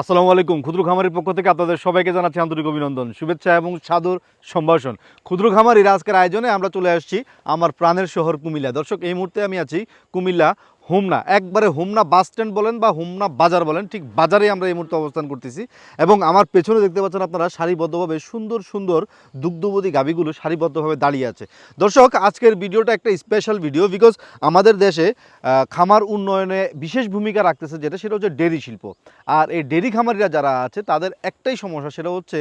আসসালামু আলাইকুম, ক্ষুদ্র খামারের পক্ষ থেকে আপনাদের সবাইকে জানাচ্ছি আন্তরিক অভিনন্দন, শুভেচ্ছা এবং সাদর সম্ভাষণ। ক্ষুদ্র খামারির আজকের আয়োজনে আমরা চলে আসছি আমার প্রাণের শহর কুমিল্লা। দর্শক, এই মুহূর্তে আমি আছি কুমিল্লা হোমনা, একবারে হোমনা বাস স্ট্যান্ড বলেন বা হোমনা বাজার বলেন, ঠিক বাজারে আমরা এই মুহূর্তে অবস্থান করতেছি। এবং আমার পেছনে দেখতে পাচ্ছেন আপনারা সারিবদ্ধভাবে সুন্দর সুন্দর দুগ্ধবতী গাভীগুলো সারিবদ্ধভাবে দাঁড়িয়ে আছে। দর্শক, আজকের ভিডিওটা একটা স্পেশাল ভিডিও বিকজ আমাদের দেশে খামার উন্নয়নে বিশেষ ভূমিকা রাখতেছে যেটা, সেটা হচ্ছে ডেরি শিল্প। আর এই ডেরি খামারিরা যারা আছে, তাদের একটাই সমস্যা, সেটা হচ্ছে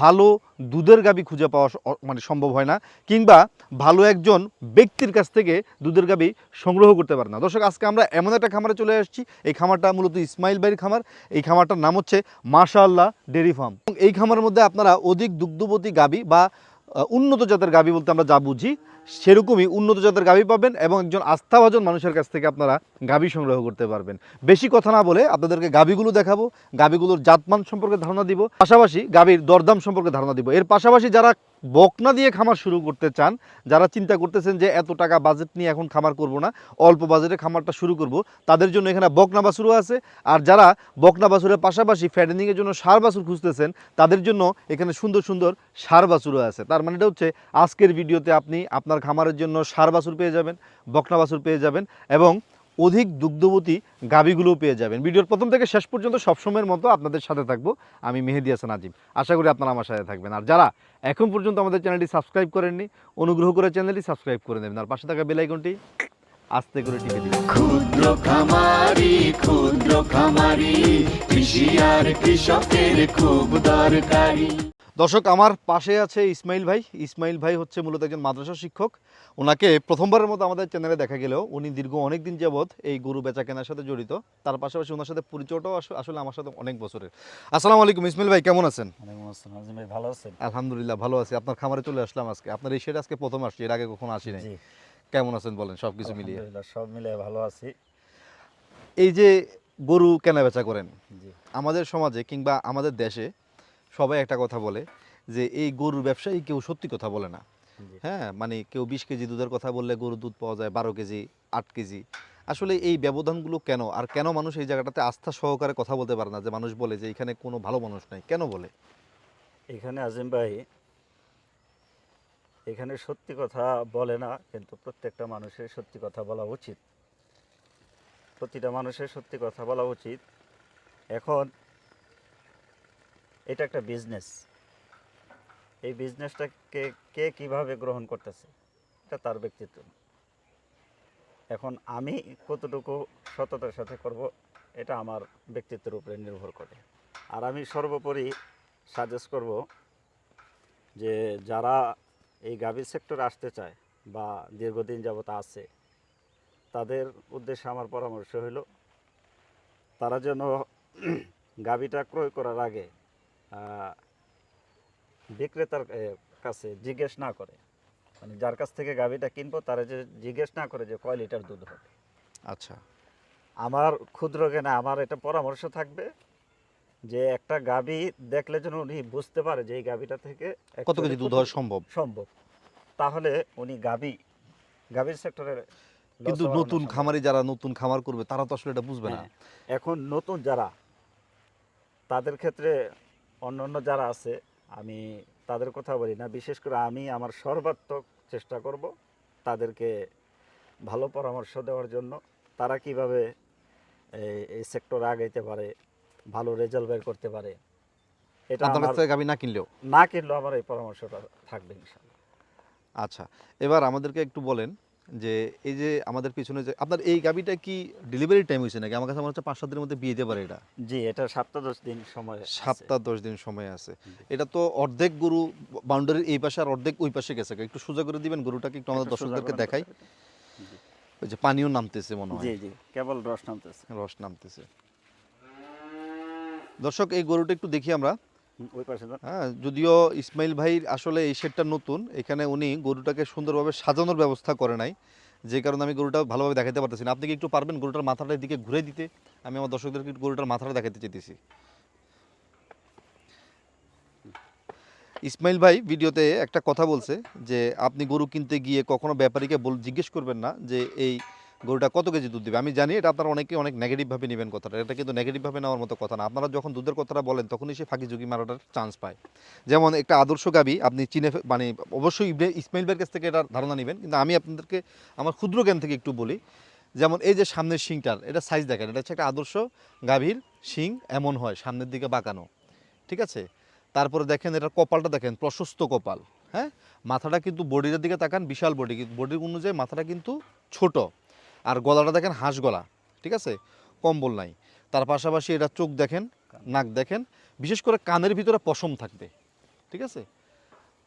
ভালো দুধের গাবি খুঁজে পাওয়া মানে সম্ভব হয় না, কিংবা ভালো একজন ব্যক্তির কাছ থেকে দুধের গাবি সংগ্রহ করতে পারে না। দর্শক, আজকে আমরা এমন একটা খামারে চলে এসেছি এই খামারটা মূলত ইসমাইল ভাইয়ের খামার। এই খামারটার নাম হচ্ছে মাশাআল্লাহ ডেরি ফার্ম। এই খামারের মধ্যে আপনারা অধিক দুগ্ধবতী গাবি বা উন্নত জাতের গাবি বলতে আমরা যা বুঝি, সেরকমই উন্নত জাতের গাবি পাবেন এবং একজন আস্থাভাজন মানুষের কাছ থেকে আপনারা গাবি সংগ্রহ করতে পারবেন। বেশি কথা না বলে আপনাদেরকে গাবিগুলো দেখাবো, গাবিগুলোর জাতমান সম্পর্কে ধারণা দিব, পাশাপাশি গাবির দরদাম সম্পর্কে ধারণা দিব। এর পাশাপাশি যারা বকনা দিয়ে খামার শুরু করতে চান, যারা চিন্তা করতেছেন যে এত টাকা বাজেট নিয়ে এখন খামার করব না, অল্প বাজেটে খামারটা শুরু করব, তাদের জন্য এখানে বকনা বাছুরও আছে। আর যারা বকনা বাছুরের পাশাপাশি ফ্যাডেনিংয়ের জন্য সার বাছুর খুঁজতেছেন, তাদের জন্য এখানে সুন্দর সুন্দর সার বাছুরও আছে। তার মানে এটা হচ্ছে আজকের ভিডিওতে আপনি আপনার খামারের জন্য সার বাছুর পেয়ে যাবেন, বকনা বাছুর পেয়ে যাবেন এবং অধিক দুগ্ধবতী গাবিগুলোও পেয়ে যাবেন। ভিডিওর প্রথম থেকে শেষ পর্যন্ত সবসময়ের মতো আপনাদের সাথে থাকব। আমি মেহেদি হাসান আজিম। আশা করি আপনারা আমার সাথে থাকবেন। আর যারা এখন পর্যন্ত আমাদের চ্যানেলটি সাবস্ক্রাইব করেননি, অনুগ্রহ করে চ্যানেলটি সাবস্ক্রাইব করে নেবেন। আর পাশে থাকা বেল আইকনটি আস্তে করে টিপে দিবেন। ক্ষুদ্র খামারি ক্ষুদ্র খামারি, কৃষি আর কৃষকের খুব দরকারি। দর্শক আমার পাশে আছে ইসমাইল ভাই। ইসমাইল ভাই হচ্ছে মূলত একজন মাদ্রাসা শিক্ষক। ওনাকে প্রথমবারের মতো আমাদের চ্যানেলে দেখা গেলেও উনি দীর্ঘ অনেক দিন যাবৎ এই গরু বেচা কেনার সাথে জড়িত। তার পাশাপাশি ওনার সাথে পরিচয়টাও আস- আসলে আমার সাথে অনেক বছরের। আসসালামু আলাইকুম ইসমাইল ভাই কেমন আছেন? ভালো আছেন? আলহামদুলিল্লাহ ভালো আছি। আপনার খামারে চলে আসলাম আজকে। আপনার এই শেড আজকে প্রথম আসছি এর আগে কখনো আসি নাই। কেমন আছেন বলেন সব কিছু মিলিয়ে? সব মিলে ভালো আছি। এই যে গরু কেনা বেচা করেন আমাদের সমাজে কিংবা আমাদের দেশে সবাই একটা কথা বলে যে এই গরুর ব্যবসায়ী কেউ সত্যি কথা বলে না। হ্যাঁ মানে কেউ বিশ কেজি দুধের কথা বললে গরুর দুধ পাওয়া যায় বারো কেজি আট কেজি। আসলে এই ব্যবধানগুলো কেন? আর কেন মানুষ এই জায়গাটাতে আস্থা সহকারে কথা বলতে পারে না যে মানুষ বলে যে এখানে কোনো ভালো মানুষ নাই? কেন বলে? এখানে আজিম ভাই এখানে সত্যি কথা বলে না কিন্তু প্রত্যেকটা মানুষের সত্যি কথা বলা উচিত। প্রতিটা মানুষের সত্যি কথা বলা উচিত। এখন এটা একটা বিজনেস এই বিজনেসটাকে কে কীভাবে গ্রহণ করতেছে, এটা তার ব্যক্তিত্ব। এখন আমি কতটুকু সততার সাথে করব, এটা আমার ব্যক্তিত্বের উপরে নির্ভর করে। আর আমি সর্বোপরি সাজেস্ট করব যে যারা এই গাভী সেক্টরে আসতে চায় বা দীর্ঘদিন যাবত আছে, তাদের উদ্দেশ্যে আমার পরামর্শ হলো তারা যেন গাভীটা ক্রয় করার আগে বিক্রেতার কাছে জিজ্ঞেস না করে। মানে যার কাছ থেকে গাভীটা কিনবো তারা যে জিজ্ঞেস না করে যে কয় লিটার দুধ হবে। আচ্ছা। আমার ক্ষুদ্র জ্ঞানে আমার এটা পরামর্শ থাকবে যে একটা গাভী দেখলে যেন উনি বুঝতে পারে যে এই গাভীটা থেকে কত কেজি দুধ হওয়া সম্ভব? সম্ভব। তাহলে উনি গাভী গাভীর সেক্টরের কিন্তু নতুন খামারি যারা নতুন খামার করবে তারা তো আসলে এটা বুঝবে না। হ্যাঁ, এখন নতুন যারা তাদের ক্ষেত্রে অন্য অন্য যারা আছে আমি তাদের কথা বলি না। বিশেষ করে আমি আমার সর্বাত্মক চেষ্টা করব তাদেরকে ভালো পরামর্শ দেওয়ার জন্য। তারা কীভাবে এই- এই সেক্টরে আগাইতে পারে ভালো রেজাল্ট বের করতে পারে এটা গাবি না কিনলেও? না কিনলেও আমার এই পরামর্শটা থাকবে ইনশাল্লাহ আচ্ছা এবার আমাদেরকে একটু বলেন যে এই যে আমাদের পিছনে যে আপনার এই গাবিটা কি ডেলিভারি টাইম হয়েছে নাকি? আমার কাছে মনে হচ্ছে পাঁচ সাত দিনের মধ্যে বিয়ে যেতে পারে এটা। জি এটা সপ্তাহ দশ দিন সময়। সপ্তাহ দশ দিন সময় আছে। এটা তো অর্ধেক গরু বাউন্ডারির এই পাশে আর অর্ধেক ওই পাশে গেছে। একটু সোজা করে দিবেন গরুটাকে একটু আমাদের দর্শকদেরকে দেখাই। ওই যে পানিও নামতেছে মনে হয়। জি জি কেবল রস নামতেছে। রস নামতেছে। দর্শক এই গরুটা একটু দেখি আমরা। হ্যাঁ যদিও ইসমাইল ভাই আসলে এই শেডটা নতুন, এখানে উনি গরুটাকে সুন্দরভাবে সাজানোর ব্যবস্থা করে নাই। যে কারণে আমি গরুটা ভালোভাবে দেখাতে পারতেছি না। আপনি কি একটু পারবেন গরুটার মাথাটা এদিকে ঘুরে দিতে? আমি আমার দর্শকদেরকে একটু গরুটার মাথাটা দেখাতে চাইতেছি। ইসমাইল ভাই ভিডিওতে একটা কথা বলছে যে, আপনি গরু কিনতে গিয়ে কখনো ব্যাপারীকে বল জিজ্ঞেস করবেন না যে, এই গরুটা কত কেজি দুধ দেবে? আমি জানি এটা আপনারা অনেকে অনেক নেগেটিভভাবে নেবেন কথাটা। এটা কিন্তু নেগেটিভভাবে নেওয়ার মতো কথা না। আপনারা যখন দুধের কথাটা বলেন, তখনই সে ফাঁকি ঝুঁকি মারাটার চান্স পায়। যেমন একটা আদর্শ গাবি, আপনি চিনে মানে অবশ্যই ইসমাইল ভাইয়ের কাছ থেকে এটা ধারণা নেবেন। কিন্তু আমি আপনাদেরকে আমার ক্ষুদ্র জ্ঞান থেকে একটু বলি। যেমন এই যে সামনের শিংটার, এটা সাইজ দেখেন, এটা হচ্ছে একটা আদর্শ গাভীর শিং এমন হয়, সামনের দিকে বাঁকানো। ঠিক আছে? তারপরে দেখেন এটার কপালটা দেখেন, প্রশস্ত কপাল। হ্যাঁ? মাথাটা কিন্তু বডিটার দিকে তাকান, বিশাল বডি। বডির অনুযায়ী মাথাটা কিন্তু ছোট। আর গলাটা দেখেন হাঁস গলা, ঠিক আছে? কম্বল নাই। তার পাশাপাশি এটা চোখ দেখেন, নাক দেখেন, বিশেষ করে কানের ভিতরে পশম থাকবে, ঠিক আছে?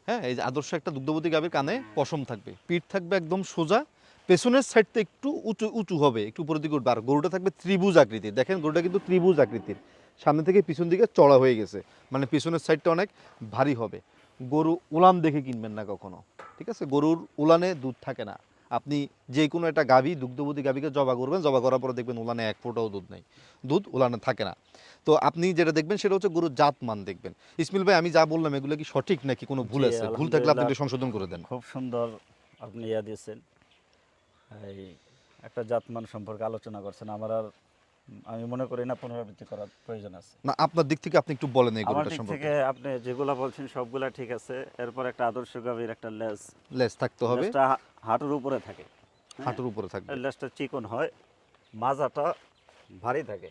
হ্যাঁ এই যে আদর্শ একটা দুগ্ধবতী গাভীর কানে পশম থাকবে। পিঠ থাকবে একদম সোজা, পেছনের সাইডটা একটু উঁচু উঁচু হবে, একটু উপরের দিকে উঠবে। আর গরুটা থাকবে ত্রিভুজ আকৃতির। দেখেন গরুটা কিন্তু ত্রিভুজ আকৃতির। সামনে থেকে পিছন দিকে চড়া হয়ে গেছে। মানে পিছনের সাইডটা অনেক ভারী হবে। গরু উলান দেখে কিনবেন না কখনো, ঠিক আছে? গরুর উলানে দুধ থাকে না। আপনি যে কোনো একটা গাভী দুগ্ধবতী গাভীকে জবা করবেন জবা করার পরে দেখবেন উলানে এক ফোটাও দুধ নেই। দুধ উলানে থাকে না। তো আপনি যেটা দেখবেন সেটা হচ্ছে গরুর জাত মান দেখবেন। ইসমিল ভাই আমি যা বললাম এগুলো কি সঠিক নাকি কোনো ভুল আছে? ভুল থাকলে আপনি একটু সংশোধন করে দেন। খুব সুন্দর আপনি ইয়া দিয়েছেন। এই একটা জাতমান সম্পর্কে আলোচনা করছেন। আমার আর আমি মনে করি না পুনরাবৃত্তি করার প্রয়োজন আছে। না আপনার দিক থেকে আপনি একটু বলেন এই গরুটা সম্পর্কে। থেকে আপনি যেগুলা বলছেন সবগুলা ঠিক আছে এরপর একটা আদর্শ গাভীর একটা লেজ। লেস থাকতে হবে। লেজটা হা- হাঁটুর উপরে থাকে। হ্যাঁ? হাঁটুর উপরে থাকবে। এই লেজটা চিকন হয় মাজাটা ভারী থাকে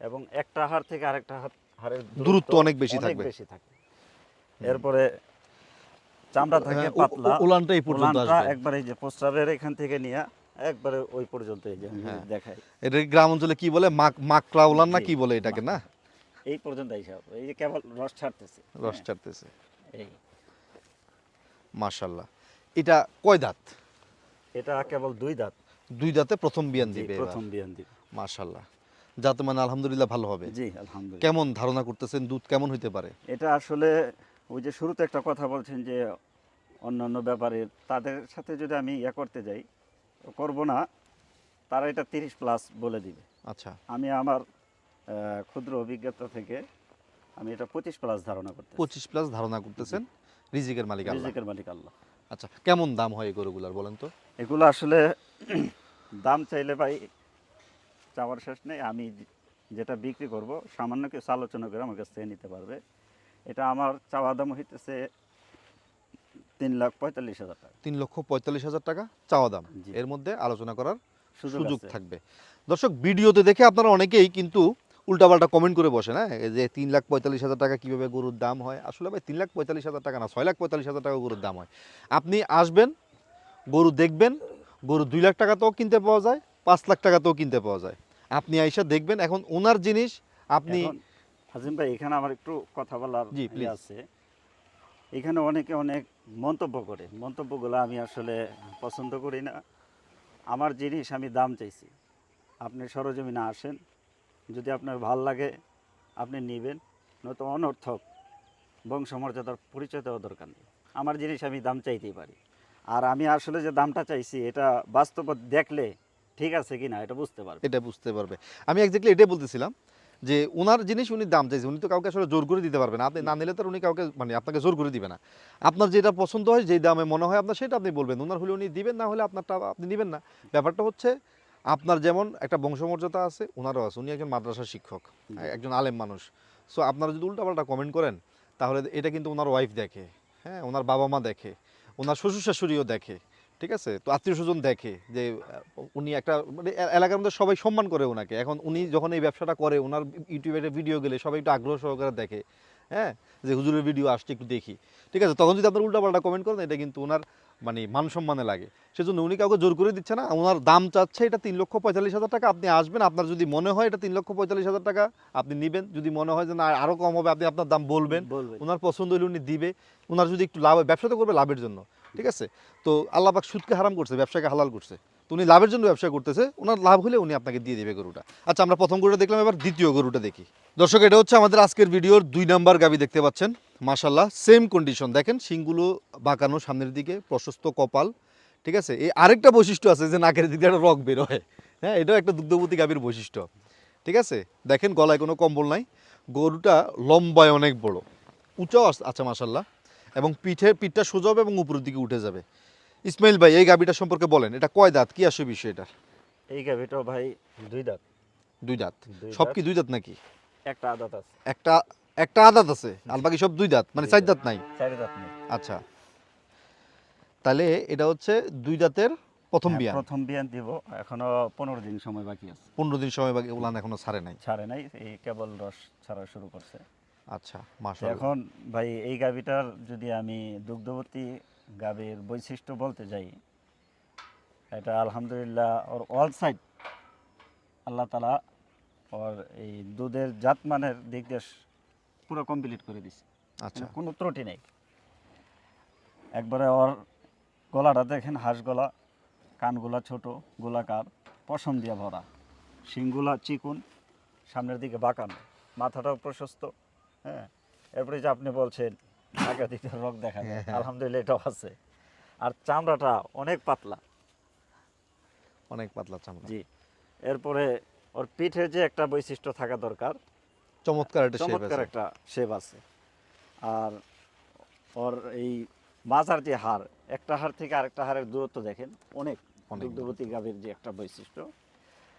এবং একটা হাড় থেকে আরেকটা হাড়- হাড়ের দূরত্ব অনেক বেশি থাকবে। বেশি থাকে। এরপরে চামড়া থাকে হ্যাঁ, পাতলা। উ- উলানটা এই পর্যন্ত আসবে। একবারে এই যে প্রস্রাবের এখান থেকে নিয়ে একবারে ওই পর্যন্ত এই যে হ্যাঁ। দেখাই। এটা গ্রাম অঞ্চলে কি বলে? মাক মাকড়া উলান না কি বলে এটাকে না? এই পর্যন্ত হিসাব এই যে কেবল রস ছাড়তেছে। রস হ্যাঁ, ছাড়তেছে। এই। মাশাল্লাহ। এটা কয় দাঁত? এটা কেবল দুই দাঁত। দুই দাঁতে প্রথম বিয়ান দিবে প্রথম বিয়ান দিবে। মাশাল্লাহ। যাতে মানে আলহামদুলিল্লাহ ভালো হবে। জি আলহামদুলিল্লাহ। কেমন ধারণা করতেছেন? দুধ কেমন হইতে পারে? এটা আসলে ওই যে শুরুতে একটা কথা বলছেন যে অন্যান্য ব্যাপারে তাদের সাথে যদি আমি ইয়া করতে যাই করব না তারা এটা তিরিশ প্লাস বলে দিবে। আচ্ছা। আমি আমার ক্ষুদ্র অভিজ্ঞতা থেকে আমি এটা পঁচিশ প্লাস ধারণা করতে পঁচিশ প্লাস ধারণা করতেছেন রিজিকের মালিক রিজিকের মালিক আল্লাহ। আচ্ছা কেমন দাম হয় গরুগুলার বলেন তো? এগুলো আসলে দাম চাইলে ভাই চাওয়ার শেষ নেই। আমি যেটা বিক্রি করব সামান্য কিছু আলোচনা করে আমার কাছ থেকে নিতে পারবে। এটা আমার চাওয়া দাম হইতেছে তিন লাখ পঁয়তাল্লিশ হাজার টাকা। তিন লক্ষ পঁয়তাল্লিশ হাজার টাকা চাওয়া দাম। এর মধ্যে আলোচনা করার সুযোগ থাকবে। দর্শক ভিডিওতে দেখে আপনারা অনেকেই কিন্তু উল্টাপাল্টা কমেন্ট করে বসেন হ্যাঁ যে তিন লাখ পঁয়তাল্লিশ হাজার টাকা কীভাবে গরুর দাম হয়? আসলে ভাই তিন লাখ পঁয়তাল্লিশ হাজার টাকা না ছয় লাখ পঁয়তাল্লিশ হাজার টাকা গরুর দাম হয়। আপনি আসবেন গরু দেখবেন গরু দুই লাখ টাকাতেও কিনতে পাওয়া যায় পাঁচ লাখ টাকাতেও কিনতে পাওয়া যায়। আপনি আইসা দেখবেন এখন ওনার জিনিস আপনি আজিম ভাই এখানে আমার একটু কথা বলার জি, ইয়ে আছে। এখানে অনেকে অনেক মন্তব্য করে। মন্তব্যগুলো আমি আসলে পছন্দ করি না। আমার জিনিস আমি দাম চাইছি। আপনি সরজমিনে আসেন। যদি আপনার ভালো লাগে, আপনি নেবেন। নয়তো অনর্থক বংশমর্যাদার পরিচয় দেওয়া দরকার নেই। আমার জিনিস আমি দাম চাইতেই পারি। আর আমি আসলে যে দামটা চাইছি, এটা বাস্তব দেখলে ঠিক আছে কি না এটা বুঝতে পারবে এটা বুঝতে পারবে। আমি একজাক্টলি এটাই বলতেছিলাম যে ওনার জিনিস উনি দাম চাইছে উনি তো কাউকে আসলে জোর করে দিতে পারবে না। আপনি না নিলে তো উনি কাউকে মানে আপনাকে জোর করে দিবে না। আপনার যেটা পছন্দ হয় যেই দামে মনে হয় আপনার সেটা আপনি বলবেন। ওনার হলে উনি দিবেন না হলে আপনারটা আপনি নেবেন না। ব্যাপারটা হচ্ছে আপনার যেমন একটা বংশমর্যাদা আছে ওনারও আছে। উনি একজন মাদ্রাসার শিক্ষক একজন আলেম মানুষ। সো আপনারা যদি উল্টাপাল্টা কমেন্ট করেন তাহলে এটা কিন্তু ওনার ওয়াইফ দেখে হ্যাঁ? ওনার বাবা মা দেখে ওনার শ্বশুর শাশুড়িও দেখে। ঠিক আছে? তো আত্মীয় স্বজন দেখে যে উনি একটা মানে এলাকার মধ্যে সবাই সম্মান করে ওনাকে এখন উনি যখন এই ব্যবসাটা করে ওনার ইউটিউবে একটা ভিডিও গেলে সবাই একটু আগ্রহ সহকারে দেখে হ্যাঁ? যে হুজুরের ভিডিও আসছে একটু দেখি। ঠিক আছে? তখন যদি আপনার উল্টাপাল্টা কমেন্ট করেন এটা কিন্তু ওনার মানে মান সম্মানে লাগে। সেজন্য উনি কাউকে জোর করে দিচ্ছে না। ওনার দাম চাচ্ছে এটা তিন লক্ষ পঁয়তাল্লিশ হাজার টাকা। আপনি আসবেন আপনার যদি মনে হয় এটা তিন লক্ষ পঁয়তাল্লিশ হাজার টাকা আপনি নেবেন। যদি মনে হয় যে না আরও কম হবে আপনি আপনার দাম বলবেন। বলবেন। ওনার পছন্দ হলে উনি দিবে। ওনার যদি একটু লাভ ব্যবসা তো করবে লাভের জন্য। ঠিক আছে? তো আল্লাহ পাক সুদকে হারাম করছে, ব্যবসাকে হালাল করছে। তো উনি লাভের জন্য ব্যবসা করতেছে, ওনার লাভ হলে উনি আপনাকে দিয়ে দেবে গরুটা। আচ্ছা আমরা প্রথম গরুটা দেখলাম, এবার দ্বিতীয় গরুটা দেখি। দর্শক, এটা হচ্ছে আমাদের আজকের ভিডিওর দুই নাম্বার গাবি দেখতে পাচ্ছেন। মাশাল্লাহ সেম কন্ডিশন দেখেন, শিংগুলো বাঁকানো সামনের দিকে, প্রশস্ত কপাল, ঠিক আছে? এই আরেকটা বৈশিষ্ট্য আছে যে নাকের দিকে একটা রক বের হয়। হ্যাঁ এটাও একটা দুগ্ধবতী গাবির বৈশিষ্ট্য। ঠিক আছে? দেখেন, গলায় কোনো কম্বল নাই। গরুটা লম্বায় অনেক বড়। উঁচাও আছে মাসাল্লাহ এবং পিঠে পিঠটা সোজা হবে এবং উপরের দিকে উঠে যাবে। ইসমাইল ভাই এই গাবিটা সম্পর্কে বলেন এটা কয় দাঁত? কি আসে বিষয় এটা এই গাভিটাও ভাই দুই দাঁত। দুই দাঁত? সব কি দুই দাঁত নাকি? একটা আদাত আছে। একটা একটা আদাত আছে? আর বাকি সব দুই দাঁত? মানে চার দাঁত। নাই? চারি দাঁত নেই। আচ্ছা। তাহলে এটা হচ্ছে দুই দাঁতের প্রথম হ্যাঁ, বিয়ান। প্রথম বিয়ান দিব। এখনও পনেরো দিন সময় বাকি আছে। পনেরো দিন সময় বাকি উলান এখনও ছাড়ে নাই। ছাড়ে নাই এই কেবল রস ছাড়া শুরু করছে। আচ্ছা এখন ভাই এই গাভিটার যদি আমি দুগ্ধবতী গাভীর বৈশিষ্ট্য বলতে যাই এটা আলহামদুলিল্লাহ ওর অল সাইড আল্লাহ তালা ওর এই দুধের জাতমানের দিক দিয়ে পুরো কমপ্লিট করে দিছে। আচ্ছা। মানে কোনো ত্রুটি নেই। একবারে ওর গলাটা দেখেন হাঁস গলা কানগুলা ছোট গোলাকার পশম দিয়ে ভরা শিংগুলা চিকুন সামনের দিকে বাঁকানো মাথাটাও প্রশস্ত। হ্যাঁ? এরপরে যে আপনি বলছেন একাধিক রোগ দেখা যায় হ্যাঁ। আলহামদুলিল্লাহ এটাও আছে। আর চামড়াটা অনেক পাতলা। অনেক পাতলা চামড়া। জি। এরপরে ওর পিঠে যে একটা বৈশিষ্ট্য থাকা দরকার চমৎকার একটা চমৎকার একটা শেপ আছে। আর ওর এই মাজার যে হাড় একটা হাড় থেকে আরেকটা হাড়ের দূরত্ব দেখেন অনেক অনেক দুগ্ধবতী গাভীর যে একটা বৈশিষ্ট্য।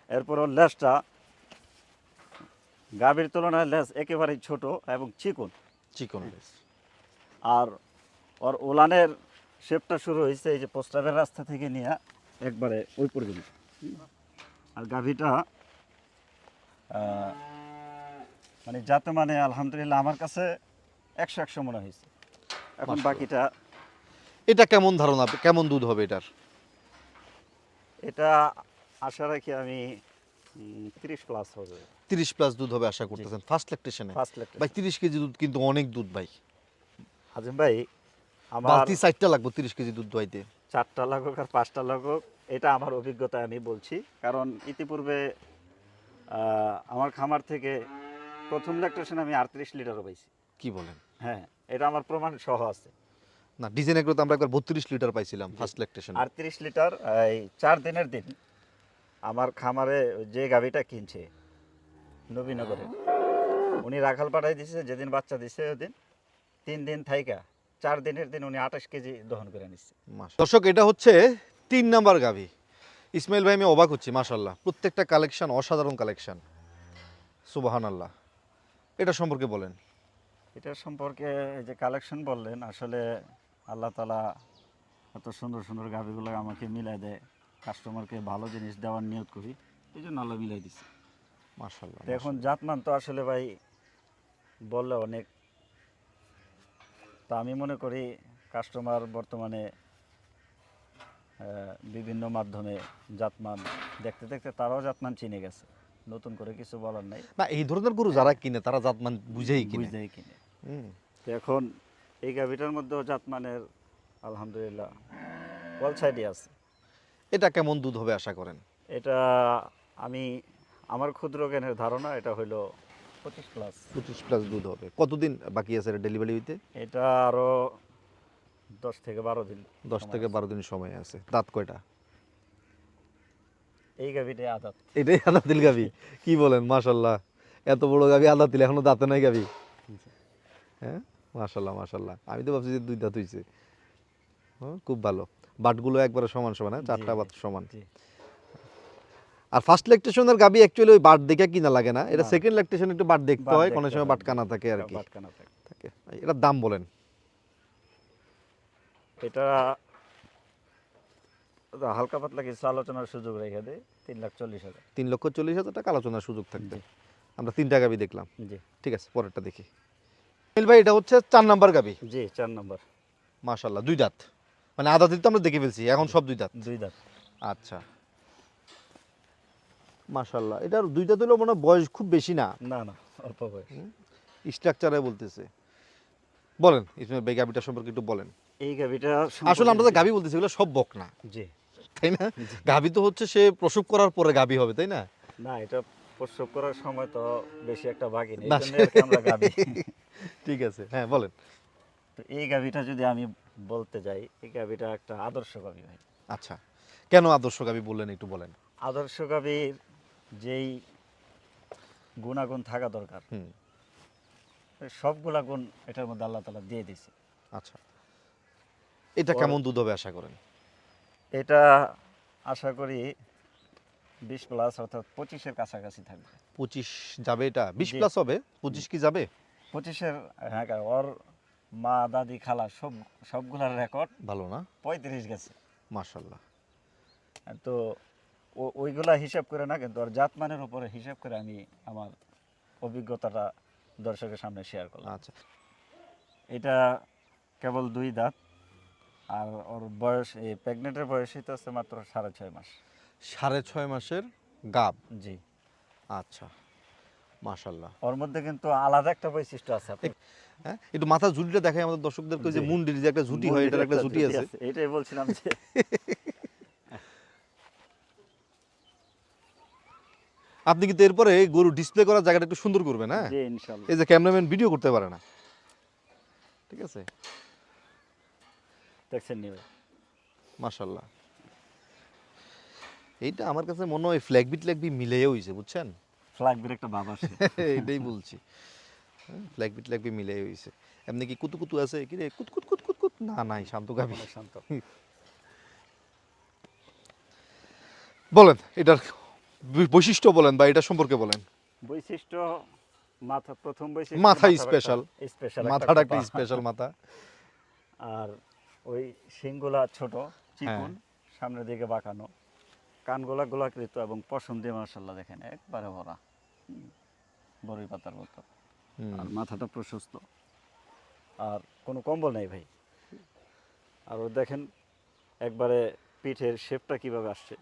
এরপর ওর লেজটা গাভীর তুলনায় লেজ একেবারেই ছোট এবং চিকন। চিকন লেস আর ওর ওলানের শেপটা শুরু হয়েছে এই যে প্রস্তাবের রাস্তা থেকে নিয়ে একবারে ওই পর্যন্ত। আর গাভীটা মানে যাতে মানে আলহামদুলিল্লাহ আমার কাছে একশো একশো মনে হয়েছে। এখন বাকিটা এটা কেমন ধারণা? কেমন দুধ হবে এটার? এটা আশা রাখি আমি তিরিশ প্লাস হবে। তিরিশ প্লাস দুধ হবে আশা করতেছেন। ফার্স্ট ল্যাকটেশনে ভাই লেকচার তিরিশ কেজি দুধ কিন্তু অনেক দুধ ভাই। আজিম ভাই আমার বালতি চারটা লাগবে তিরিশ কেজি দুধ দোয়াইতে। চারটা লাগুক আর পাঁচটা লাগুক এটা আমার অভিজ্ঞতায় আমি বলছি। কারণ ইতিপূর্বে আমার খামার থেকে প্রথম ল্যাকটেশন আমি আটত্রিশ লিটারও পাইছি। কি বলেন? হ্যাঁ এটা আমার প্রমাণ সহ আছে। না ডিজাইন এগুলো আমরা একবার বত্রিশ লিটার পাইছিলাম ফার্স্ট ল্যাকটেশন আটত্রিশ লিটার এই চার দিনের দিন আমার খামারে যে গাভিটা কিনছে নবীনগরে। উনি রাখাল পাঠাই দিছে যেদিন বাচ্চা দিছে ওদিন। তিন দিন থাইকা চার দিনের দিন উনি আঠাশ কেজি দহন করে নিচ্ছে দর্শক এটা হচ্ছে তিন নাম্বার গাভি। ইসমাইল ভাই আমি অবাক হচ্ছি মাশাল্লাহ প্রত্যেকটা কালেকশন অসাধারণ কালেকশন। সুবাহান আল্লাহ এটা সম্পর্কে বলেন। এটার সম্পর্কে এই যে কালেকশন বললেন আসলে আল্লাহ তালা এত সুন্দর সুন্দর গাভিগুলো আমাকে মিলাই দেয়। কাস্টমারকে ভালো জিনিস দেওয়ার নিয়ত করি এই জন্য আল্লাহ মিলাই দিচ্ছে এখন জাতমান তো আসলে ভাই বললে অনেক। তা আমি মনে করি কাস্টমার বর্তমানে বিভিন্ন মাধ্যমে জাতমান দেখতে দেখতে তারাও জাতমান চিনে গেছে। নতুন করে কিছু বলার নাই। না এই ধরনের গরু যারা কিনে তারা জাতমান বুঝেই কিনে। বুঝতেই কিনে। তো এখন এই গাভিটার মধ্যেও জাতমানের আলহামদুলিল্লাহ ওয়াল সাইডে আছে। এটা কেমন দুধ হবে আশা করেন? এটা আমি আমার ক্ষুদ্র জ্ঞানের ধারণা এটা হইল পঁচিশ প্লাস পঁচিশ প্লাস দুধ হবে। কতদিন বাকি আছে ডেলিভারি হইতে? এটা আরও দশ থেকে বারো দিন দশ থেকে বারো দিন সময় আছে। দাঁত কয়টা? এই গাভিটাই আদাত এটাই আদা তিল গাভি? কি বলেন মাশাল্লাহ। এত বড় গাভি আদা তিল এখনও দাঁতে নাই গাভি? হ্যাঁ? মাশাল্লাহ মাশাল্লাহ। আমি তো ভাবছি যে দুই দাঁত হইছে। হ্যাঁ, খুব ভালো। বাটগুলো একবারে সমান সমান হ্যাঁ? চারটা বাট সমান। আর ফার্স্ট ল্যাকটেশনের গাবি অ্যাকচুয়ালি ওই বাট দেখে কিনা লাগে না। এটা সেকেন্ড ল্যাকটেশন একটু বাট দেখতে হয় কোনো সময় হয়। বাট কানা থাকে আর কি। থাকে। এটার দাম বলেন। এটা হালকা পাতলা কিছু আলোচনার সুযোগ রেখে দেয় তিন লাখ চল্লিশ হাজার। তিন লক্ষ চল্লিশ হাজার টাকা আলোচনার সুযোগ থাকবে। আমরা তিনটা গাবি দেখলাম। জি। ঠিক আছে পরেরটা দেখি। সুনীল ভাই এটা হচ্ছে চার নাম্বার গাবি। জি চার নম্বর। মাশাল্লাহ দুই দাঁত। মানে আদা দিল তো আমরা দেখে ফেলছি এখন সব দুই দাঁত। দুই দাঁত। আচ্ছা। মাশাল্লাহ এটার দুইটা দাঁত হলেও মনে হয় বয়স খুব বেশি না। না না অল্প বয়স। স্ট্রাকচারে বলতেছে। বলেন ইসমাইল ভাই গাবিটা সম্পর্কে একটু বলেন। এই গাভিটা আসলে আমরা যে গাবি বলতেছি এগুলো সব বক না জি। তাই না? গাবি তো হচ্ছে সে প্রসব করার পরে গাবি হবে তাই না? না এটা প্রসব করার সময় তো বেশি একটা বাকি নেই আমরা গাভী। ঠিক আছে হ্যাঁ বলেন। তো এই গাভিটা যদি আমি বলতে যাই এই গাভিটা একটা আদর্শ গাভী ভাই। আচ্ছা। কেন আদর্শ গাবি বললেন একটু বলেন। আদর্শ গাভীর যেই গুণাগুণ থাকা দরকার সবগুলা গুণ এটার মধ্যে আল্লাহ তালা দিয়ে দিয়েছে। আচ্ছা। এটা কেমন দুধ হবে আশা করেন? এটা আশা করি বিশ প্লাস অর্থাৎ পঁচিশের কাছাকাছি থাকবে। পঁচিশ যাবে এটা? বিশ প্লাস হবে? পঁচিশ কি যাবে? পঁচিশের হ্যাঁ ওর মা দাদি খালা সব সবগুলার রেকর্ড ভালো না? পঁয়ত্রিশ গেছে। মাশাল্লাহ তো ওইগুলা হিসাব করে না কিন্তু ওর জাতমানের উপরে হিসাব করে আমি আমার অভিজ্ঞতাটা দর্শকের সামনে শেয়ার করলাম। আচ্ছা। এটা কেবল দুই দাঁত আর ওর বয়স এই প্রেগনেন্টের বয়স তো আছে মাত্র সাড়ে ছয় মাস। সাড়ে ছয় মাসের গাব? জি। আচ্ছা মাশাল্লাহ ওর মধ্যে কিন্তু আলাদা একটা বৈশিষ্ট্য আছে হ্যাঁ একটু মাথা ঝুটিটা দেখাই আমাদের দর্শকদেরকে যে। মুন্ডির যে একটা ঝুটি হয় এটার একটা ঝুটি আছে এটাই বলছিলাম যে আপনি কিন্তু এরপরে গরু ডিসপ্লে করার জায়গাটা একটু সুন্দর করবেন হ্যাঁ? এই যে ক্যামেরাম্যান ভিডিও করতে পারে না। ঠিক আছে? দেখছেন মাশাল্লাহ এইটা আমার কাছে মনে হয় ফ্ল্যাগবি ট্ল্যাগবি মিলে হইছে বুঝছেন? ফ্ল্যাগবির একটা ভাব আসে এইটাই বলছি। ফ্ল্যাগবি ট্ল্যাগবি মিলে হইছে। এমনি কি কুতু কুতু আছে? কি রে কুত কুত কুত কুত কুত? না নাই শান্ত গাবি শান্ত। বলেন এটার বৈশিষ্ট্য বলেন বা এটা সম্পর্কে বলেন। বৈশিষ্ট্য মাথা প্রথম বৈশিষ্ট্য মাথা। একটা স্পেশাল মাথাটা একটা স্পেশাল মাথা? আর ওই শিংগুলা ছোট হ্যাঁ। চিকুন সামনের দিকে বাঁকানো। কানগুলা গোলাকৃত এবং পশম দিয়ে মার্শাল্লাহ দেখেন একবারে ভরা। বড়ই পাতার মতো। আর মাথাটা প্রশস্ত। আর কোনো কম্বল নেই ভাই। আর ও দেখেন একবারে পিঠের শেপটা কীভাবে আসছে।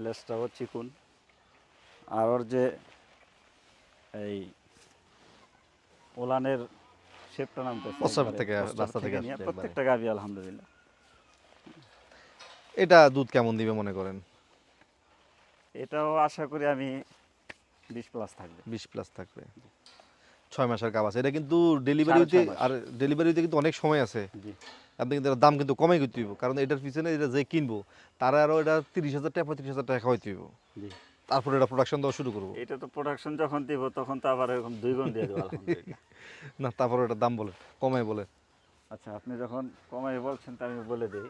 লেজটাও চিকুন। আর ওর যে এই ওলানের শেপটা নামতেছে থেকে, রাস্তা থেকে প্রত্যেকটা গাবি আলহামদুলিল্লাহ। এটা দুধ কেমন দিবে মনে করেন? এটাও আশা করি আমি বিশ প্লাস থাকবে। বিশ প্লাস থাকবে। ছয় মাসের কাপ আছে। এটা কিন্তু ডেলিভারি হইতে আর ডেলিভারি হইতে কিন্তু অনেক সময় আছে। জি। আপনি কিন্তু দাম কিন্তু কমে করতে হইব। কারণ এটার পিছনে এটা যে কিনবো তারা আরও এটা তিরিশ হাজার টাকা পঁয়ত্রিশ হাজার টাকা হইতে হইব। তারপরে এটা প্রোডাকশন দেওয়া শুরু করব। এটা তো প্রোডাকশন যখন দিব তখন তো আবার এরকম দুই গুণ দিয়ে দেবো না তারপরে এটার দাম বলেন কমাই বলেন। আচ্ছা আপনি যখন কমাই বলছেন তা আমি বলে দিই।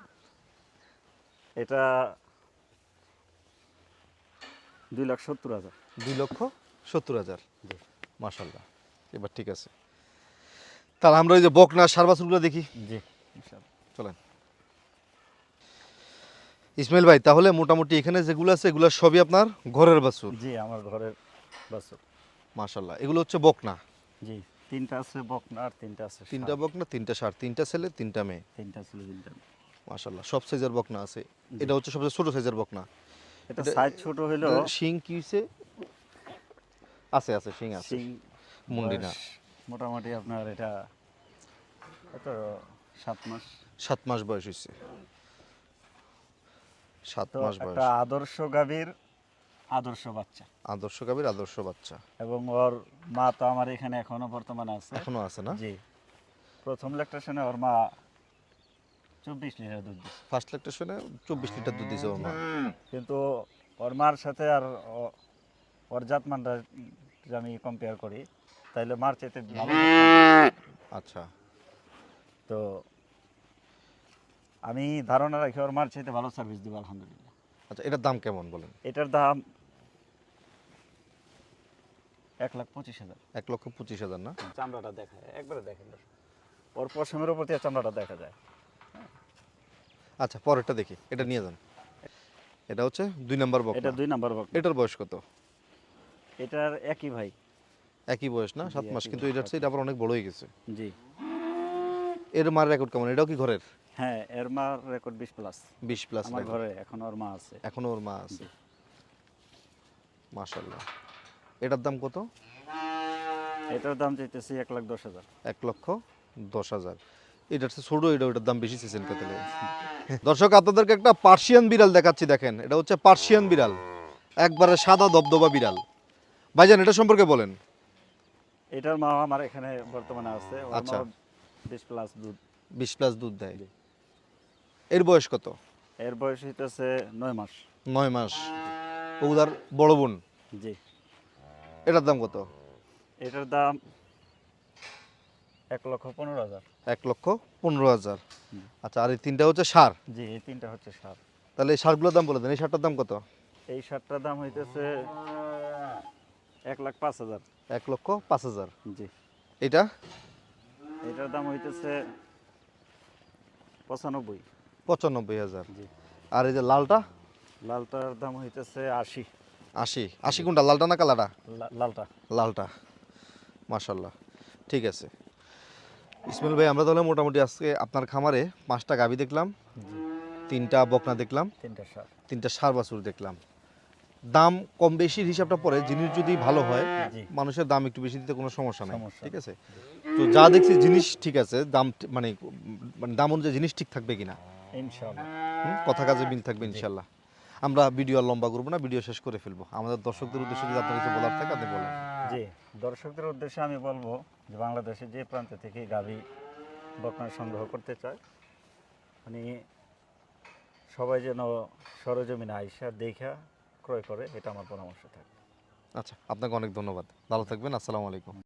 এটা দুই লাখ সত্তর হাজার। দুই লক্ষ সত্তর হাজার। জি। মাসাল্লাহ এবার ঠিক আছে। তাহলে আমরা ওই যে বকনা সার বাছুরগুলো দেখি। জি। চলেন। ইসমাইল ভাই তাহলে মোটামুটি এখানে যেগুলো আছে এগুলো সবই আপনার ঘরের বাছুর? জি আমার ঘরের বাছুর। মাশাল্লাহ এগুলো হচ্ছে বকনা? জি তিনটা আছে বকনা আর তিনটা আছে। তিনটা বকনা তিনটা সার তিনটা ছেলে তিনটা মেয়ে? তিনটা ছেলে তিনটা মেয়ে। মাশাল্লাহ সব সাইজের বকনা আছে। এটা হচ্ছে সবচেয়ে ছোট সাইজের বকনা। এটা সাইজ ছোট হইলেও শিং কি হইছে? আছে আছে শিং আছে। মুন্ডি না। মোটামুটি আপনার এটা এত সাত মাস। সাত মাস বয়স হয়েছে। সাত মাস বয়স। একটা আদর্শ গাভীর আদর্শ বাচ্চা। আদর্শ গাভীর আদর্শ বাচ্চা। এবং ওর মা তো আমার এখানে এখনও বর্তমানে আছে। এখনও আছে না? জি। প্রথম ল্যাকটেশনে ওর মা চব্বিশ লিটার দুধ দিচ্ছে ফার্স্ট ল্যাকটেশনে চব্বিশ লিটার দুধ দিছে ওর মা। কিন্তু ওর মার সাথে আর ওর জাতমানটা আমি কম্পেয়ার করি তাইলে মার চাইতে ভালো। আচ্ছা। তো আমি ধারণা রাখি ওর মার চাইতে ভালো সার্ভিস দিব আলহামদুলিল্লাহ। আচ্ছা এটার দাম কেমন বলেন? এটার দাম এক লাখ পঁচিশ হাজার। এক লক্ষ পঁচিশ হাজার না? চামড়াটা দেখা যায় একবারে দেখেন ওর পশমের উপর দিয়ে চামড়াটা দেখা যায়। আচ্ছা পরেরটা দেখি এটা নিয়ে যান। এটা হচ্ছে দুই নাম্বার বকনা। এটা দুই নাম্বার বক এটার বয়স কত? এটার একই ভাই। একই বয়স না? সাত মাস কিন্তু এটার চেয়ে এটা আবার অনেক বড় হয়ে গেছে। জি। এর মার রেকর্ড কেমন? এটাও কি ঘরের? হ্যাঁ এর মার রেকর্ড বিশ প্লাস বিশ প্লাস আমার ঘরে এখন ওর মা আছে। এখনও ওর মা আছে। জি। মাশাল্লাহ এটার দাম কত? এটার দাম চাইতেছি এক লাখ দশ হাজার। এক লক্ষ দশ হাজার। এটার চেয়ে ছোট এটা ওটার দাম বেশি চেয়েছেন কত দর্শক আপনাদেরকে একটা পার্সিয়ান বিড়াল দেখাচ্ছি দেখেন। এটা হচ্ছে পার্সিয়ান বিড়াল। একবারে সাদা দবদবা বিড়াল। ভাইজান এটা সম্পর্কে বলেন। এটার মা আমার এখানে বর্তমানে আছে। আচ্ছা। বিশ প্লাস দুধ। বিশ প্লাস দুধ দেয়। এর বয়স কত? এর বয়স হইতেছে নয় মাস। নয় মাস। ওগুলার বড় বোন। জি। এটার দাম কত? এটার দাম এক লক্ষ পনেরো হাজার। এক লক্ষ পনেরো হাজার। আচ্ছা আর এই তিনটা হচ্ছে সার? জি এই তিনটা হচ্ছে সার। তাহলে এই সারগুলোর দাম বলে দেন। এই সারটার দাম কত? এই শার্টটার দাম হইতেছে এক লাখ পাঁচ হাজার। এক লক্ষ পাঁচ হাজার। জি। এটা এটার দাম হইতেছে পঁচানব্বই। পঁচানব্বই হাজার। জি। আর এই যে লালটা? লালটার দাম হইতেছে আশি। আশি। আশি কোনটা লালটা না কালাটা? লালটা। লালটা। মাশাল্লাহ ঠিক আছে। ইসমাইল ভাই আমরা তাহলে মোটামুটি আজকে আপনার খামারে পাঁচটা গাভি দেখলাম তিনটা বকনা দেখলাম তিনটা সার। তিনটা সার বাছুর দেখলাম। দাম কম বেশির হিসাবটা পরে জিনিস যদি ভালো হয় মানুষের দাম একটু বেশি দিতে কোনো সমস্যা নেই। ঠিক আছে? তো যা দেখছি জিনিস ঠিক আছে দাম মানে মানে দাম অনুযায়ী জিনিস ঠিক থাকবে কিনা? ইনশাআল্লাহ? কথা কাজে মিল থাকবে ইনশাল্লাহ আমরা ভিডিও আর লম্বা করব না ভিডিও শেষ করে ফেলব। আমাদের দর্শকদের উদ্দেশ্যে যদি আপনার কিছু বলার থাকে আপনি বলেন। জি দর্শকদের উদ্দেশ্যে আমি বলব যে বাংলাদেশে যে প্রান্ত থেকে গাভী বকনা সংগ্রহ করতে চায় মানে সবাই যেন সরজমিনে আইসা দেখা ক্রয় করে এটা আমার পরামর্শ থাকে আচ্ছা আপনাকে অনেক ধন্যবাদ। ভালো থাকবেন আসসালামু আলাইকুম।